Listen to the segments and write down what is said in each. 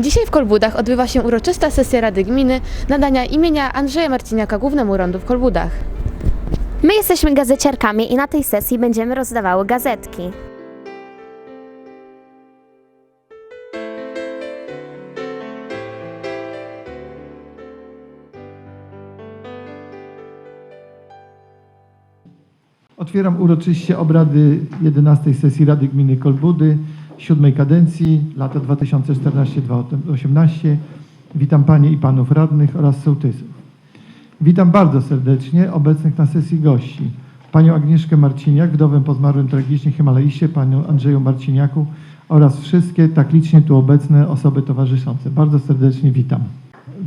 Dzisiaj w Kolbudach odbywa się uroczysta sesja Rady Gminy nadania imienia Andrzeja Marciniaka Głównemu Rondu w Kolbudach. My jesteśmy gazeciarkami i na tej sesji będziemy rozdawały gazetki. Otwieram uroczyście obrady 11 sesji Rady Gminy Kolbudy, siódmej kadencji, lata 2014-2018. Witam Panie i Panów Radnych oraz sołtysów. Witam bardzo serdecznie obecnych na sesji gości. Panią Agnieszkę Marciniak, wdowę po zmarłym tragicznie Himalaiście, Panią Andrzeju Marciniaku oraz wszystkie tak licznie tu obecne osoby towarzyszące. Bardzo serdecznie witam.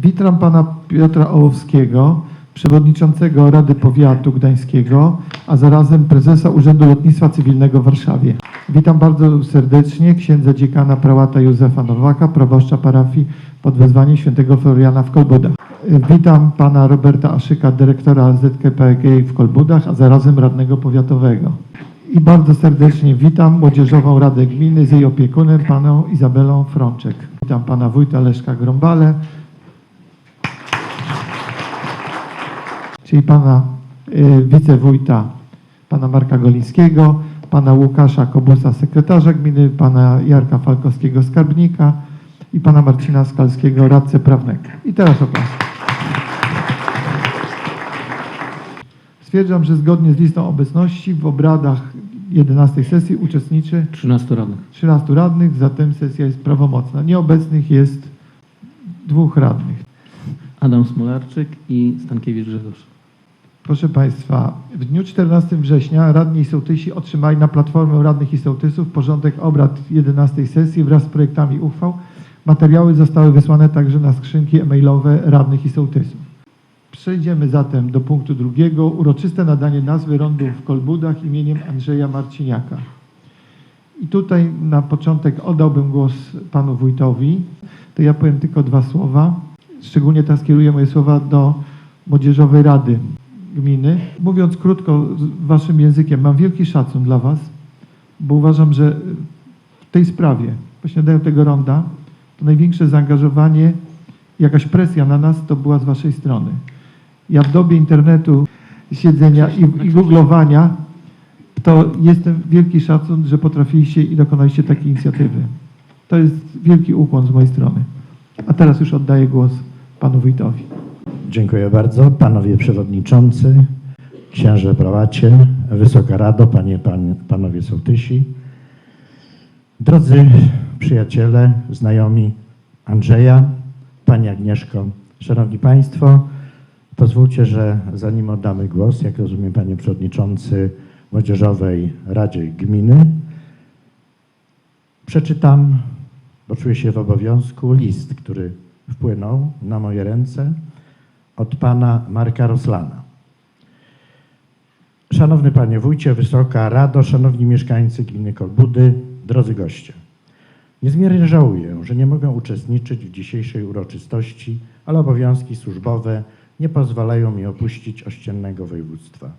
Witam Pana Piotra Ołowskiego, przewodniczącego Rady Powiatu Gdańskiego, a zarazem prezesa Urzędu Lotnictwa Cywilnego w Warszawie. Witam bardzo serdecznie księdza dziekana prałata Józefa Nowaka, proboszcza parafii pod wezwaniem świętego Floriana w Kolbudach. Witam pana Roberta Aszyka, dyrektora ZKPG w Kolbudach, a zarazem radnego powiatowego. I bardzo serdecznie witam Młodzieżową Radę Gminy z jej opiekunem, paną Izabelą Frączek. Witam pana wójta Leszka Grąbale, czyli pana y, wicewójta, pana Marka Golińskiego, pana Łukasza Kobusa, sekretarza gminy, pana Jarka Falkowskiego, skarbnika i pana Marcina Skalskiego, radcę prawnego. I teraz okaz. Stwierdzam, że zgodnie z listą obecności w obradach 11 sesji uczestniczy 13 radnych. 13 radnych, zatem sesja jest prawomocna. Nieobecnych jest dwóch radnych. Adam Smolarczyk i Stankiewicz Grzegorz. Proszę Państwa, w dniu 14 września radni i sołtysi otrzymali na Platformę Radnych i Sołtysów porządek obrad 11 sesji wraz z projektami uchwał. Materiały zostały wysłane także na skrzynki e-mailowe radnych i sołtysów. Przejdziemy zatem do punktu drugiego. Uroczyste nadanie nazwy rondu w Kolbudach imieniem Andrzeja Marciniaka. I tutaj na początek oddałbym głos panu wójtowi. To ja powiem tylko dwa słowa. Szczególnie teraz kieruję moje słowa do Młodzieżowej Rady Gminy. Mówiąc krótko, waszym językiem, mam wielki szacun dla was, bo uważam, że w tej sprawie, właśnie dają tego ronda, to największe zaangażowanie, jakaś presja na nas to była z waszej strony. Ja w dobie internetu, siedzenia i, i googlowania, to jestem wielki szacun, że potrafiliście i dokonaliście takiej inicjatywy. To jest wielki ukłon z mojej strony. A teraz już oddaję głos panu wójtowi. Dziękuję bardzo. Panowie przewodniczący, księże prałacie, Wysoka Rado, panie, pan, panowie sołtysi, drodzy przyjaciele, znajomi Andrzeja, pani Agnieszko, szanowni państwo, pozwólcie, że zanim oddamy głos, jak rozumiem panie przewodniczący Młodzieżowej Radzie Gminy, przeczytam, bo czuję się w obowiązku, list, który wpłynął na moje ręce od pana Marka Roslana. Szanowny panie wójcie, Wysoka Rado, szanowni mieszkańcy gminy Kolbudy, drodzy goście. Niezmiernie żałuję, że nie mogę uczestniczyć w dzisiejszej uroczystości, ale obowiązki służbowe nie pozwalają mi opuścić ościennego województwa.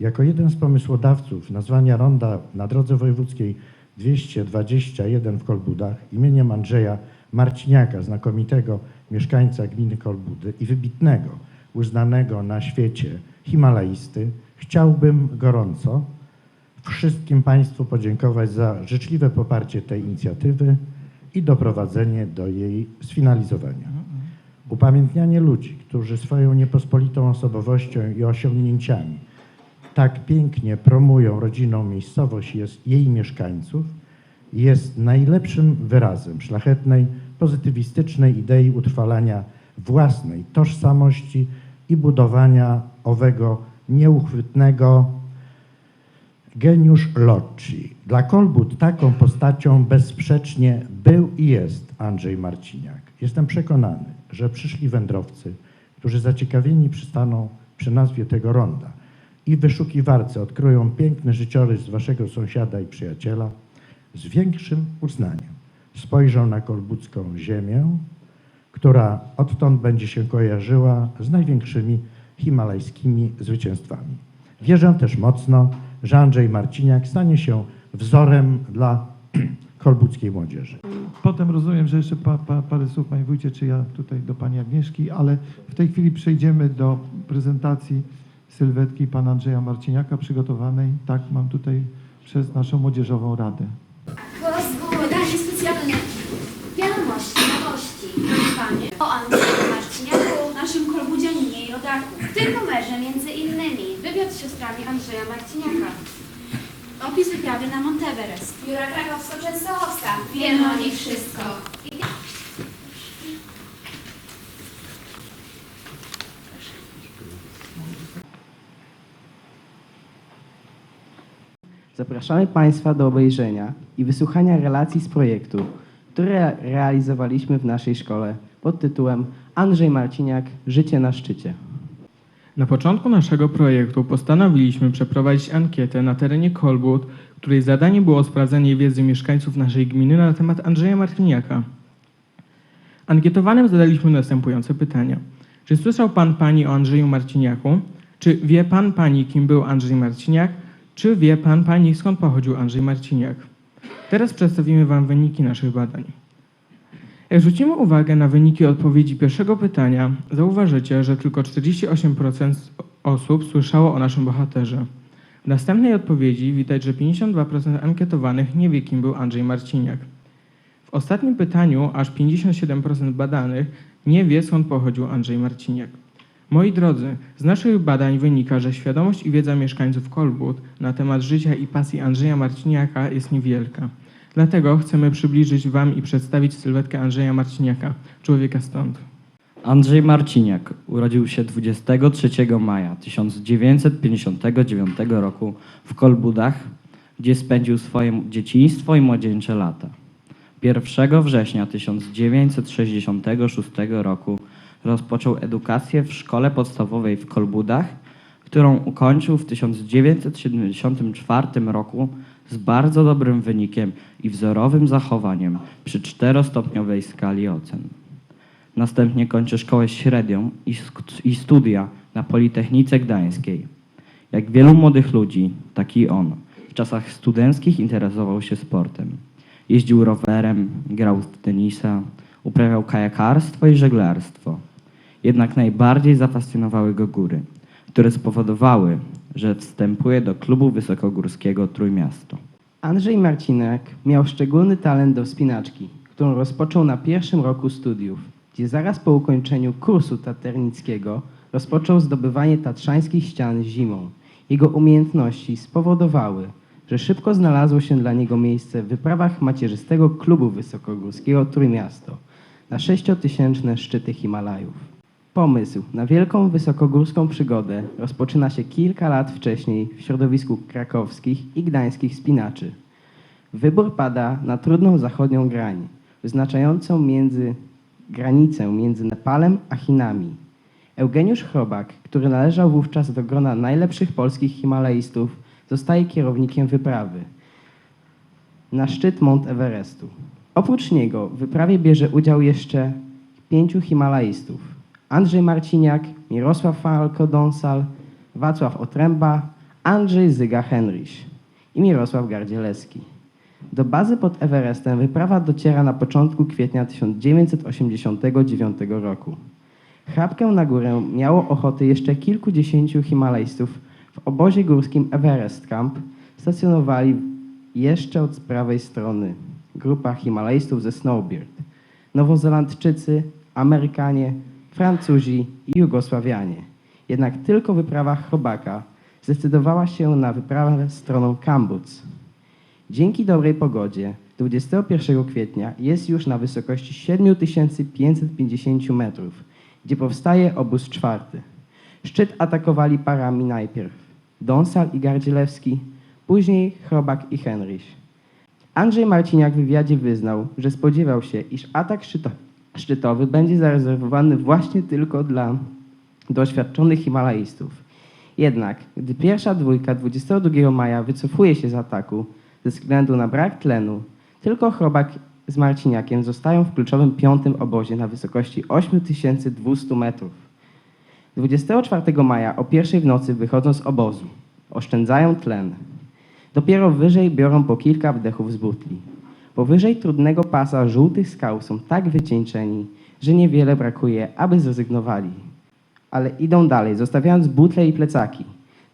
Jako jeden z pomysłodawców nazwania ronda na drodze wojewódzkiej 221 w Kolbudach imieniem Andrzeja Marciniaka, znakomitego mieszkańca gminy Kolbudy i wybitnego, uznanego na świecie Himalaisty, chciałbym gorąco wszystkim Państwu podziękować za życzliwe poparcie tej inicjatywy i doprowadzenie do jej sfinalizowania. Upamiętnianie ludzi, którzy swoją niepospolitą osobowością i osiągnięciami tak pięknie promują rodzinną miejscowość jest jej mieszkańców, jest najlepszym wyrazem szlachetnej, pozytywistycznej idei utrwalania własnej tożsamości i budowania owego nieuchwytnego geniusz Locci. Dla Kolbud taką postacią bezsprzecznie był i jest Andrzej Marciniak. Jestem przekonany, że przyszli wędrowcy, którzy zaciekawieni przystaną przy nazwie tego ronda i w wyszukiwarce odkryją piękny życiorys waszego sąsiada i przyjaciela, z większym uznaniem spojrzą na kolbudzką ziemię, która odtąd będzie się kojarzyła z największymi himalajskimi zwycięstwami. Wierzę też mocno, że Andrzej Marciniak stanie się wzorem dla kolbuckiej młodzieży. Potem rozumiem, że jeszcze pa, pa, parę słów, Panie Wójcie, czy ja tutaj do Pani Agnieszki, ale w tej chwili przejdziemy do prezentacji sylwetki Pana Andrzeja Marciniaka przygotowanej, tak, mam tutaj przez naszą Młodzieżową Radę. Panie, o Andrzeju Marciniaku, naszym kolbudzianinie i rodaku. W tym numerze między innymi wywiad z siostrami Andrzeja Marciniaka, opis wyprawy na Monteverest, Jura Krakowsko-Częstochowska, wiemy o nich wszystko. Zapraszamy Państwa do obejrzenia i wysłuchania relacji z projektu, które realizowaliśmy w naszej szkole pod tytułem Andrzej Marciniak Życie na szczycie. Na początku naszego projektu postanowiliśmy przeprowadzić ankietę na terenie Kolbut, której zadanie było sprawdzenie wiedzy mieszkańców naszej gminy na temat Andrzeja Martiniaka. Ankietowanym zadaliśmy następujące pytania. Czy słyszał pan pani o Andrzeju Marciniaku? Czy wie pan pani, kim był Andrzej Marciniak? Czy wie pan pani, skąd pochodził Andrzej Marciniak? Teraz przedstawimy wam wyniki naszych badań. Jak zwrócimy uwagę na wyniki odpowiedzi pierwszego pytania, zauważycie, że tylko 48% osób słyszało o naszym bohaterze. W następnej odpowiedzi widać, że 52% ankietowanych nie wie, kim był Andrzej Marciniak. W ostatnim pytaniu aż 57% badanych nie wie, skąd pochodził Andrzej Marciniak. Moi drodzy, z naszych badań wynika, że świadomość i wiedza mieszkańców Kolbut na temat życia i pasji Andrzeja Marciniaka jest niewielka. Dlatego chcemy przybliżyć Wam i przedstawić sylwetkę Andrzeja Marciniaka, człowieka stąd. Andrzej Marciniak urodził się 23 maja 1959 roku w Kolbudach, gdzie spędził swoje dzieciństwo i młodzieńcze lata. 1 września 1966 roku rozpoczął edukację w szkole podstawowej w Kolbudach, którą ukończył w 1974 roku z bardzo dobrym wynikiem i wzorowym zachowaniem przy czterostopniowej skali ocen. Następnie kończy szkołę średnią i, studia na Politechnice Gdańskiej. Jak wielu młodych ludzi, tak i on w czasach studenckich interesował się sportem. Jeździł rowerem, grał w tenisa, uprawiał kajakarstwo i żeglarstwo. Jednak najbardziej zafascynowały go góry, które spowodowały, że wstępuje do klubu wysokogórskiego Trójmiasto. Andrzej Marcinek miał szczególny talent do wspinaczki, którą rozpoczął na pierwszym roku studiów, gdzie zaraz po ukończeniu kursu taternickiego rozpoczął zdobywanie tatrzańskich ścian zimą. Jego umiejętności spowodowały, że szybko znalazło się dla niego miejsce w wyprawach macierzystego klubu wysokogórskiego Trójmiasto na sześciotysięczne szczyty Himalajów. Pomysł na wielką wysokogórską przygodę rozpoczyna się kilka lat wcześniej w środowisku krakowskich i gdańskich spinaczy. Wybór pada na trudną zachodnią grań, wyznaczającą między granicę między Nepalem a Chinami. Eugeniusz Chrobak, który należał wówczas do grona najlepszych polskich himalaistów, zostaje kierownikiem wyprawy na szczyt Mount Everestu. Oprócz niego w wyprawie bierze udział jeszcze pięciu himalaistów. Andrzej Marciniak, Mirosław Falko-Donsal, Wacław Otręba, Andrzej Zyga-Henryś i Mirosław Gardzielewski. Do bazy pod Everestem wyprawa dociera na początku kwietnia 1989 roku. Chrapkę na górę miało ochotę jeszcze kilkudziesięciu himalajstów w obozie górskim Everest Camp stacjonowali jeszcze od prawej strony grupa himalajstów ze Snowbeard. Nowozelandczycy, Amerykanie, Francuzi i Jugosławianie. Jednak tylko wyprawa Chrobaka zdecydowała się na wyprawę stroną Kambuc. Dzięki dobrej pogodzie 21 kwietnia jest już na wysokości 7550 metrów, gdzie powstaje obóz czwarty. Szczyt atakowali parami najpierw Donsal i Gardzielewski, później Chrobak i Henryś. Andrzej Marciniak w wywiadzie wyznał, że spodziewał się, iż atak szczyto- szczytowy będzie zarezerwowany właśnie tylko dla doświadczonych himalaistów. Jednak, gdy pierwsza dwójka 22 maja wycofuje się z ataku ze względu na brak tlenu, tylko Chrobak z Marciniakiem zostają w kluczowym piątym obozie na wysokości 8200 metrów. 24 maja o pierwszej w nocy wychodzą z obozu. Oszczędzają tlen. Dopiero wyżej biorą po kilka wdechów z butli. Powyżej trudnego pasa żółtych skał są tak wycieńczeni, że niewiele brakuje, aby zrezygnowali. Ale idą dalej, zostawiając butle i plecaki.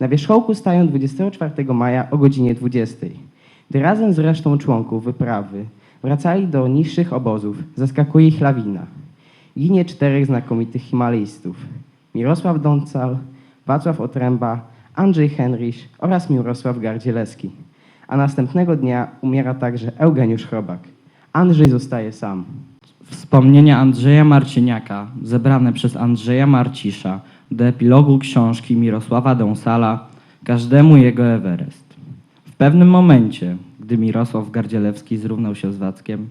Na wierzchołku stają 24 maja o godzinie 20, gdy razem z resztą członków wyprawy wracali do niższych obozów, zaskakuje ich lawina. Ginie czterech znakomitych himalistów. Mirosław Dącal, Wacław Otręba, Andrzej Henryś oraz Mirosław Gardzielewski. A następnego dnia umiera także Eugeniusz Chrobak. Andrzej zostaje sam. Wspomnienia Andrzeja Marciniaka, zebrane przez Andrzeja Marcisza do epilogu książki Mirosława Dąsala, każdemu jego Everest. W pewnym momencie, gdy Mirosław Gardzielewski zrównał się z Wackiem,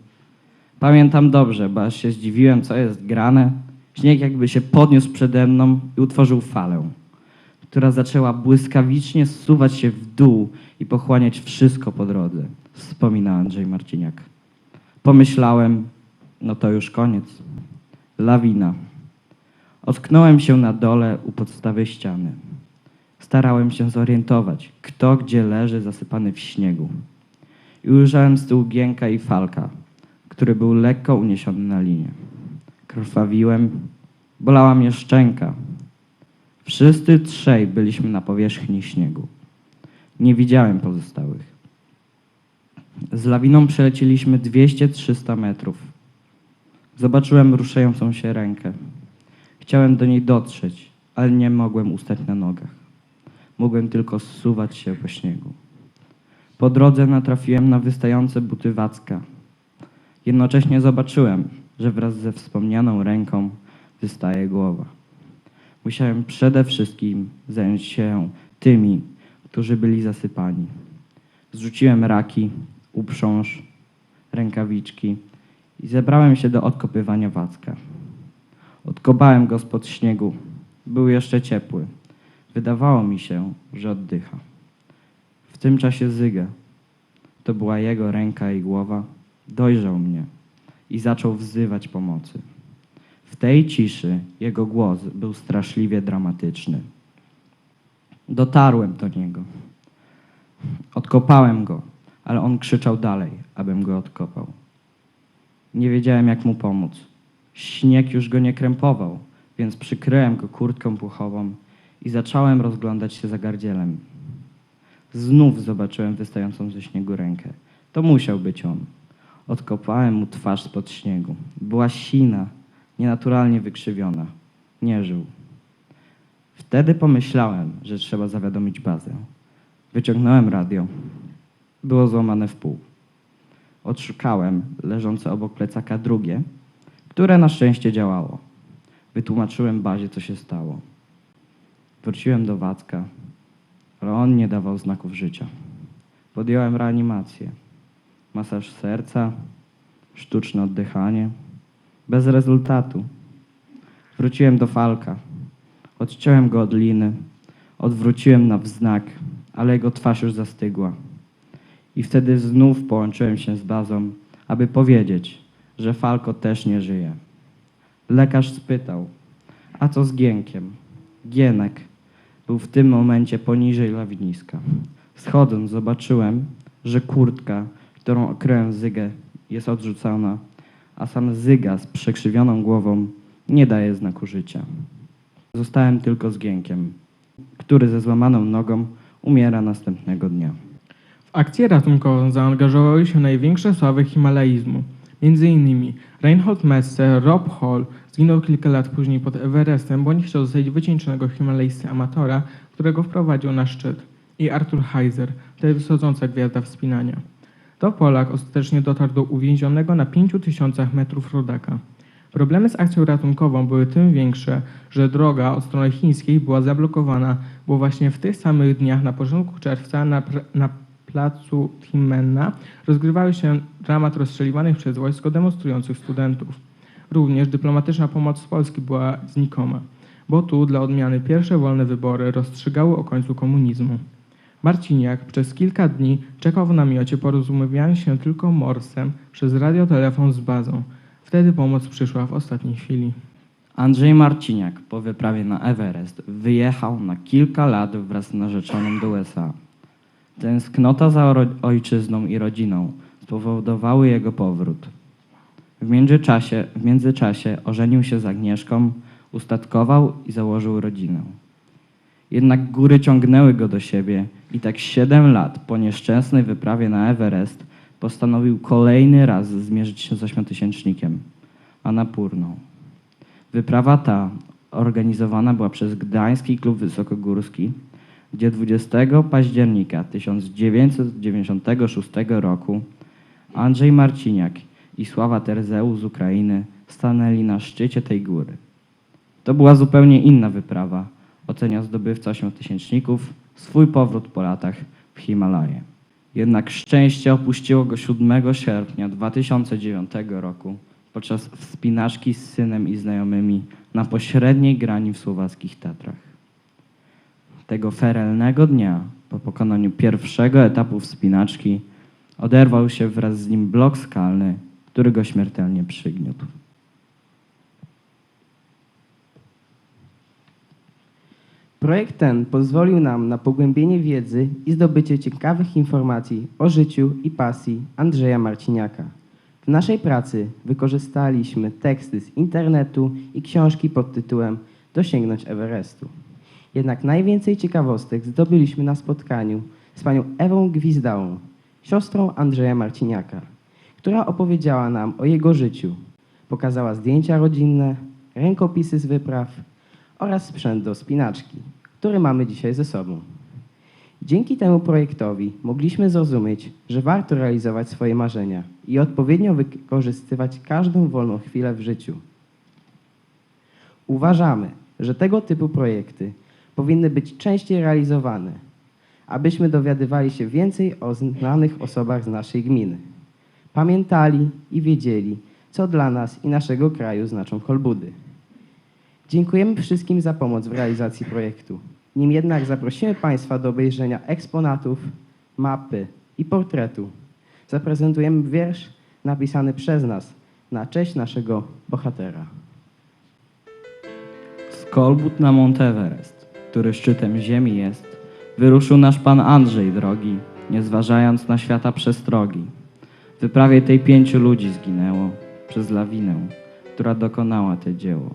pamiętam dobrze, bo aż się zdziwiłem, co jest grane. Śnieg jakby się podniósł przede mną i utworzył falę, która zaczęła błyskawicznie zsuwać się w dół i pochłaniać wszystko po drodze, wspomina Andrzej Marciniak. Pomyślałem, no to już koniec. Lawina. Otknąłem się na dole u podstawy ściany. Starałem się zorientować, kto gdzie leży zasypany w śniegu. I ujrzałem z tyłu Gienka i Falka, który był lekko uniesiony na linię. Krwawiłem, bolała mnie szczęka. Wszyscy trzej byliśmy na powierzchni śniegu. Nie widziałem pozostałych. Z lawiną przelecieliśmy 200-300 metrów. Zobaczyłem ruszającą się rękę. Chciałem do niej dotrzeć, ale nie mogłem ustać na nogach. Mogłem tylko zsuwać się po śniegu. Po drodze natrafiłem na wystające buty Wacka. Jednocześnie zobaczyłem, że wraz ze wspomnianą ręką wystaje głowa. Musiałem przede wszystkim zająć się tymi, którzy byli zasypani. Zrzuciłem raki, uprząż, rękawiczki i zebrałem się do odkopywania Wacka. Odkopałem go spod śniegu. Był jeszcze ciepły. Wydawało mi się, że oddycha. W tym czasie Zyga, to była jego ręka i głowa, dojrzał mnie i zaczął wzywać pomocy. W tej ciszy jego głos był straszliwie dramatyczny. Dotarłem do niego. Odkopałem go, ale on krzyczał dalej, abym go odkopał. Nie wiedziałem, jak mu pomóc. Śnieg już go nie krępował, więc przykryłem go kurtką puchową i zacząłem rozglądać się za gardzielem. Znów zobaczyłem wystającą ze śniegu rękę. To musiał być on. Odkopałem mu twarz spod śniegu. Była sina, nienaturalnie wykrzywiona. Nie żył. Wtedy pomyślałem, że trzeba zawiadomić bazę. Wyciągnąłem radio. Było złamane w pół. Odszukałem leżące obok plecaka drugie, które na szczęście działało. Wytłumaczyłem bazie, co się stało. Wróciłem do Wacka, ale on nie dawał znaków życia. Podjąłem reanimację. Masaż serca, sztuczne oddychanie. Bez rezultatu. Wróciłem do Falka. Odciąłem go od liny. Odwróciłem na wznak, ale jego twarz już zastygła. I wtedy znów połączyłem się z bazą, aby powiedzieć, że Falko też nie żyje. Lekarz spytał, a co z Gienkiem? Gienek był w tym momencie poniżej lawiniska. Schodząc zobaczyłem, że kurtka, którą okryłem Zygę, jest odrzucona, a sam Zyga z przekrzywioną głową nie daje znaku życia. Zostałem tylko z Gienkiem, który ze złamaną nogą umiera następnego dnia. W akcję ratunkową zaangażowały się największe sławy himalaizmu. Między innymi Reinhold Messe, Rob Hall zginął kilka lat później pod Everestem, bo nie chciał zostać wycieńczonego himalajsty amatora, którego wprowadził na szczyt, i Arthur Heiser, wtedy wschodząca gwiazda wspinania. To Polak ostatecznie dotarł do uwięzionego na 5000 metrów rodaka. Problemy z akcją ratunkową były tym większe, że droga od strony chińskiej była zablokowana, bo właśnie w tych samych dniach na początku czerwca na, na placu Timenna rozgrywały się dramat rozstrzeliwanych przez wojsko demonstrujących studentów. Również dyplomatyczna pomoc z Polski była znikoma, bo tu dla odmiany pierwsze wolne wybory rozstrzygały o końcu komunizmu. Marciniak przez kilka dni czekał w namiocie, porozumiewiając się tylko morsem przez radiotelefon z bazą. Wtedy pomoc przyszła w ostatniej chwili. Andrzej Marciniak po wyprawie na Everest wyjechał na kilka lat wraz z narzeczoną do USA. Tęsknota za ojczyzną i rodziną spowodowały jego powrót. W międzyczasie, w międzyczasie ożenił się z Agnieszką, ustatkował i założył rodzinę. Jednak góry ciągnęły go do siebie i tak siedem lat po nieszczęsnej wyprawie na Everest postanowił kolejny raz zmierzyć się z ośmiotysięcznikiem, Anapurną. Wyprawa ta organizowana była przez Gdański Klub Wysokogórski, gdzie 20 października 1996 roku Andrzej Marciniak i Sława Terzeu z Ukrainy stanęli na szczycie tej góry. To była zupełnie inna wyprawa, ocenia zdobywca ośmiotysięczników swój powrót po latach w Himalaje. Jednak szczęście opuściło go 7 sierpnia 2009 roku podczas wspinaczki z synem i znajomymi na pośredniej grani w słowackich Tatrach. Tego ferelnego dnia, po pokonaniu pierwszego etapu wspinaczki, oderwał się wraz z nim blok skalny, który go śmiertelnie przygniótł. Projekt ten pozwolił nam na pogłębienie wiedzy i zdobycie ciekawych informacji o życiu i pasji Andrzeja Marciniaka. W naszej pracy wykorzystaliśmy teksty z internetu i książki pod tytułem Dosięgnąć Everestu. Jednak najwięcej ciekawostek zdobyliśmy na spotkaniu z panią Ewą Gwizdałą, siostrą Andrzeja Marciniaka, która opowiedziała nam o jego życiu. Pokazała zdjęcia rodzinne, rękopisy z wypraw oraz sprzęt do spinaczki, który mamy dzisiaj ze sobą. Dzięki temu projektowi mogliśmy zrozumieć, że warto realizować swoje marzenia i odpowiednio wykorzystywać każdą wolną chwilę w życiu. Uważamy, że tego typu projekty powinny być częściej realizowane, abyśmy dowiadywali się więcej o znanych osobach z naszej gminy. Pamiętali i wiedzieli, co dla nas i naszego kraju znaczą kolbudy. Dziękujemy wszystkim za pomoc w realizacji projektu. Nim jednak zaprosimy Państwa do obejrzenia eksponatów, mapy i portretu, zaprezentujemy wiersz napisany przez nas na cześć naszego bohatera. Z Kolbut na Monteverest, który szczytem ziemi jest, wyruszył nasz pan Andrzej drogi, nie zważając na świata przestrogi. W wyprawie tej pięciu ludzi zginęło przez lawinę, która dokonała te dzieło.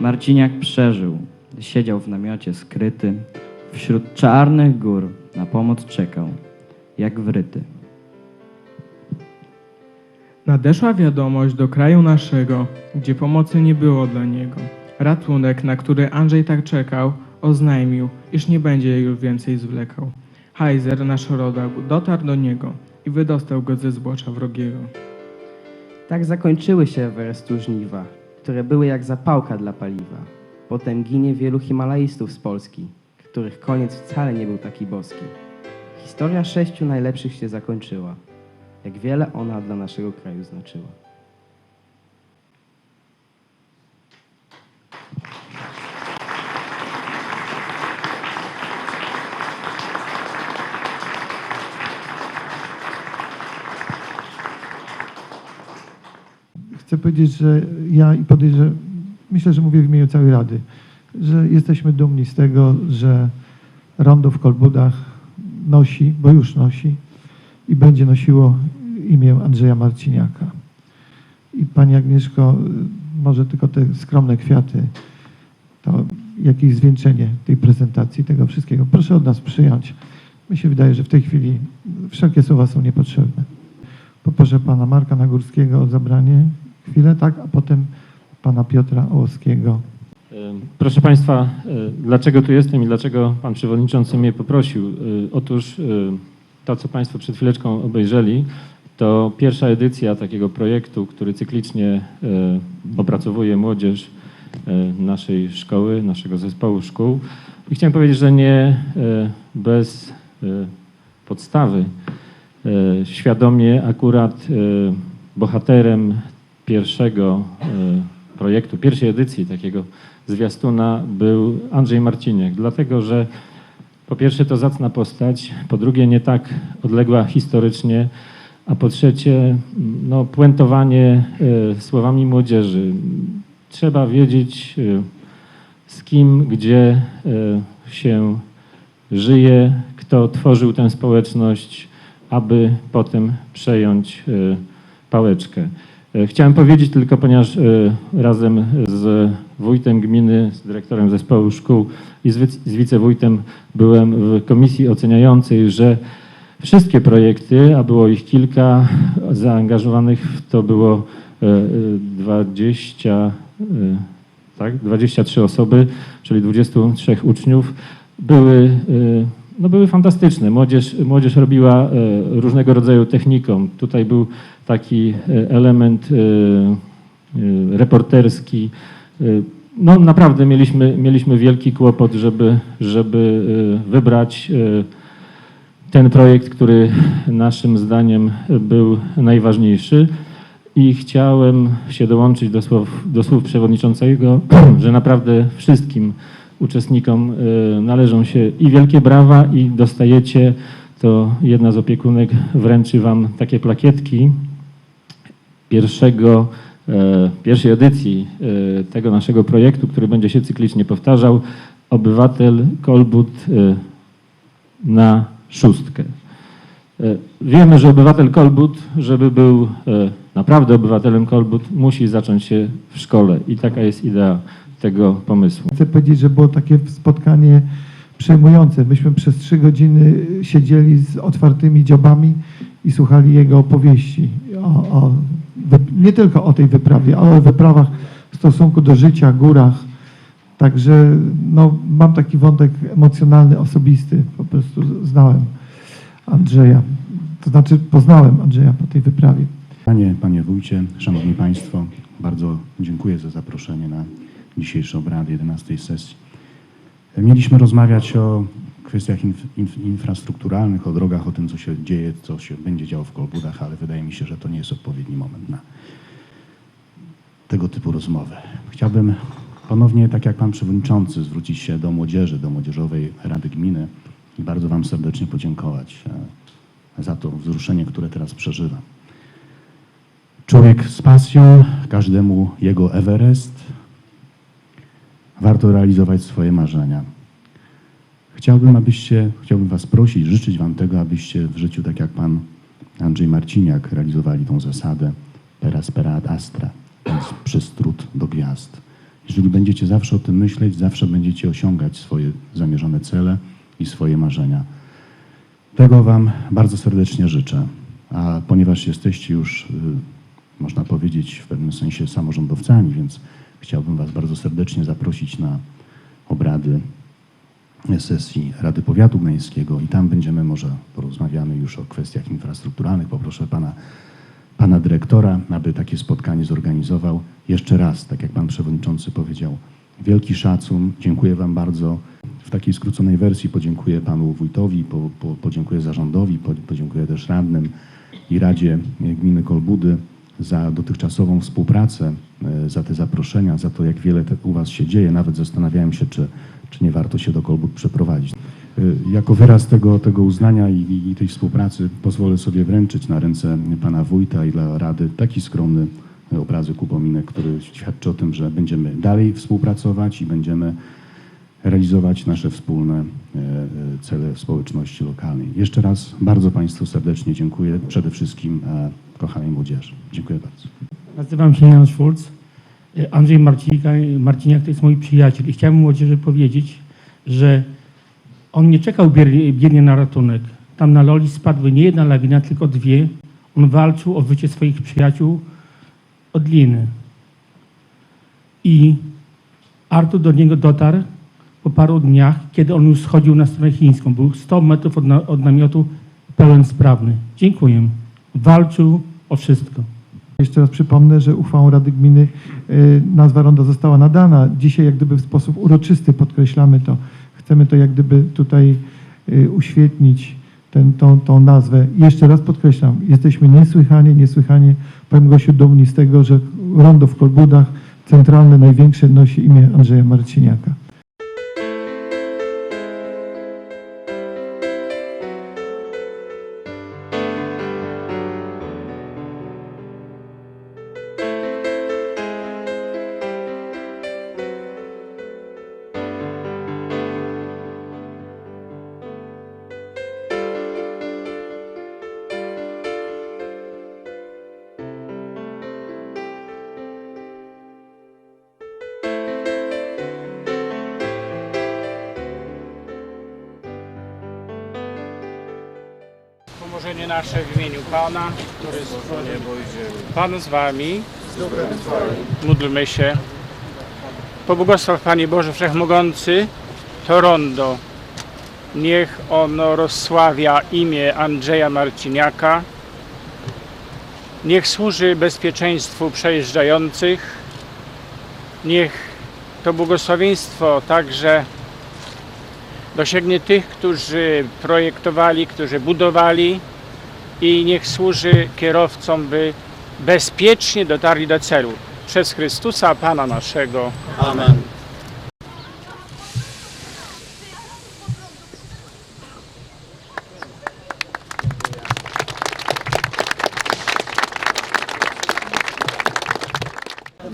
Marciniak przeżył, siedział w namiocie skryty, wśród czarnych gór na pomoc czekał, jak wryty. Nadeszła wiadomość do kraju naszego, gdzie pomocy nie było dla niego. Ratunek, na który Andrzej tak czekał, oznajmił, iż nie będzie już więcej zwlekał. Heiser, nasz rodak, dotarł do niego i wydostał go ze zbocza wrogiego. Tak zakończyły się Everestu żniwa, które były jak zapałka dla paliwa. Potem ginie wielu himalaistów z Polski, których koniec wcale nie był taki boski. Historia sześciu najlepszych się zakończyła. Jak wiele ona dla naszego kraju znaczyła. Chcę powiedzieć, że ja i podejrzewam, myślę, że mówię w imieniu całej Rady, że jesteśmy dumni z tego, że rondo w Kolbudach nosi, bo już nosi i będzie nosiło imię Andrzeja Marciniaka. I Pani Agnieszko, może tylko te skromne kwiaty, to jakieś zwieńczenie tej prezentacji, tego wszystkiego. Proszę od nas przyjąć. Mi się wydaje, że w tej chwili wszelkie słowa są niepotrzebne. Poproszę pana Marka Nagórskiego o zabranie chwilę, tak, a potem pana Piotra Ołowskiego. Proszę Państwa, e, dlaczego tu jestem i dlaczego Pan Przewodniczący mnie poprosił? E, Otóż e, to, co Państwo przed chwileczką obejrzeli, to pierwsza edycja takiego projektu, który cyklicznie opracowuje młodzież naszej szkoły, naszego zespołu szkół. I chciałem powiedzieć, że nie bez podstawy świadomie akurat bohaterem pierwszego projektu, pierwszej edycji takiego zwiastuna był Andrzej Marciniak, dlatego że po pierwsze to zacna postać, po drugie nie tak odległa historycznie, a po trzecie no, puentowanie e, słowami młodzieży. Trzeba wiedzieć e, z kim, gdzie e, się żyje, kto tworzył tę społeczność, aby potem przejąć e, pałeczkę. E, Chciałem powiedzieć tylko, ponieważ e, razem z wójtem gminy, z dyrektorem zespołu szkół i z wic- z wicewójtem byłem w komisji oceniającej, że wszystkie projekty, a było ich kilka, zaangażowanych to było e, e, 20, e, tak, 23 osoby, czyli 23 uczniów, były, no były fantastyczne. Młodzież, młodzież robiła e, różnego rodzaju techniką. Tutaj był taki e, element e, reporterski. No naprawdę mieliśmy, mieliśmy wielki kłopot, żeby, żeby wybrać ten projekt, który naszym zdaniem był najważniejszy. I chciałem się dołączyć do słów, do słów przewodniczącego, że naprawdę wszystkim uczestnikom e, należą się i wielkie brawa, i dostajecie, to jedna z opiekunek wręczy Wam takie plakietki pierwszego, e, pierwszej edycji e, tego naszego projektu, który będzie się cyklicznie powtarzał. Obywatel Kolbut e, na szóstkę. Wiemy, że obywatel Kolbut, żeby był naprawdę obywatelem Kolbut, musi zacząć się w szkole i taka jest idea tego pomysłu. Chcę powiedzieć, że było takie spotkanie przejmujące. Myśmy przez trzy godziny siedzieli z otwartymi dziobami i słuchali jego opowieści. O, o, nie tylko o tej wyprawie, ale o wyprawach w stosunku do życia, górach. Także no, mam taki wątek emocjonalny, osobisty. Po prostu znałem Andrzeja. To znaczy poznałem Andrzeja po tej wyprawie. Panie, panie wójcie, szanowni państwo, bardzo dziękuję za zaproszenie na dzisiejsze obrady 11 sesji. Mieliśmy rozmawiać o kwestiach inf- inf- infrastrukturalnych, o drogach, o tym, co się dzieje, co się będzie działo w Kolbudach, ale wydaje mi się, że to nie jest odpowiedni moment na tego typu rozmowę. Chciałbym ponownie, tak jak pan przewodniczący, zwrócić się do młodzieży, do Młodzieżowej Rady Gminy i bardzo wam serdecznie podziękować e, za to wzruszenie, które teraz przeżywam. Człowiek z pasją, każdemu jego Everest. Warto realizować swoje marzenia. Chciałbym, abyście, chciałbym Was prosić, życzyć Wam tego, abyście w życiu, tak jak Pan Andrzej Marciniak, realizowali tą zasadę per spera ad astra, więc przez trud do gwiazd. Jeżeli będziecie zawsze o tym myśleć, zawsze będziecie osiągać swoje zamierzone cele i swoje marzenia. Tego Wam bardzo serdecznie życzę. A ponieważ jesteście już, y, można powiedzieć, w pewnym sensie samorządowcami, więc chciałbym Was bardzo serdecznie zaprosić na obrady sesji Rady Powiatu Gdańskiego i tam będziemy może porozmawiamy już o kwestiach infrastrukturalnych. Poproszę Pana, pana Dyrektora, aby takie spotkanie zorganizował. Jeszcze raz, tak jak Pan Przewodniczący powiedział, wielki szacun. Dziękuję Wam bardzo. W takiej skróconej wersji podziękuję Panu Wójtowi, po, po, podziękuję zarządowi, po, podziękuję też radnym i Radzie Gminy Kolbudy za dotychczasową współpracę, e, za te zaproszenia, za to, jak wiele u Was się dzieje. Nawet zastanawiałem się, czy, czy nie warto się do Kolbud przeprowadzić. E, Jako wyraz tego, tego uznania i, i- tej współpracy pozwolę sobie wręczyć na ręce Pana Wójta i dla Rady taki skromny obrazek upominek, który świadczy o tym, że będziemy dalej współpracować i będziemy realizować nasze wspólne e, cele społeczności lokalnej. Jeszcze raz bardzo Państwu serdecznie dziękuję, przede wszystkim kochanej młodzieży. Dziękuję bardzo. Nazywam się Jan. E, Andrzej Marciniak to jest mój przyjaciel i chciałbym młodzieży powiedzieć, że on nie czekał bier- biernie na ratunek. Tam na Loli spadły nie jedna lawina, tylko dwie. On walczył o wycie swoich przyjaciół od liny. I Artur do niego dotarł po paru dniach, kiedy on już schodził na stronę chińską. Był 100 metrów od, na, od namiotu, pełen sprawny. Dziękuję. Walczył o wszystko. Jeszcze raz przypomnę, że uchwałą Rady Gminy y, nazwa ronda została nadana. Dzisiaj jak gdyby w sposób uroczysty podkreślamy to. Chcemy to jak gdyby tutaj y, uświetnić ten, tą, tą nazwę. Jeszcze raz podkreślam, jesteśmy niesłychanie, niesłychanie, powiem Gosiu, dumni z tego, że rondo w Kolbudach, centralne, największe, nosi imię Andrzeja Marciniaka. Błogosławienie nasze w imieniu Pana, który Pan z Wami. Módlmy się. Pobłogosław Panie Boże Wszechmogący to rondo. Niech ono rozsławia imię Andrzeja Marciniaka. Niech służy bezpieczeństwu przejeżdżających. Niech to błogosławieństwo także dosięgnie tych, którzy projektowali, którzy budowali i niech służy kierowcom, by bezpiecznie dotarli do celu. Przez Chrystusa Pana naszego. Amen.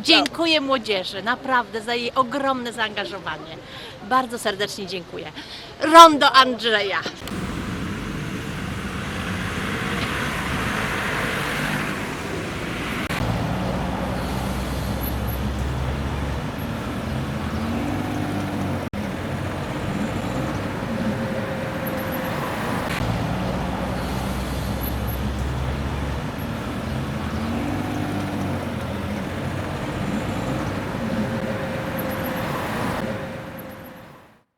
Dziękuję młodzieży, naprawdę za jej ogromne zaangażowanie. Bardzo serdecznie dziękuję. Rondo Andrzeja.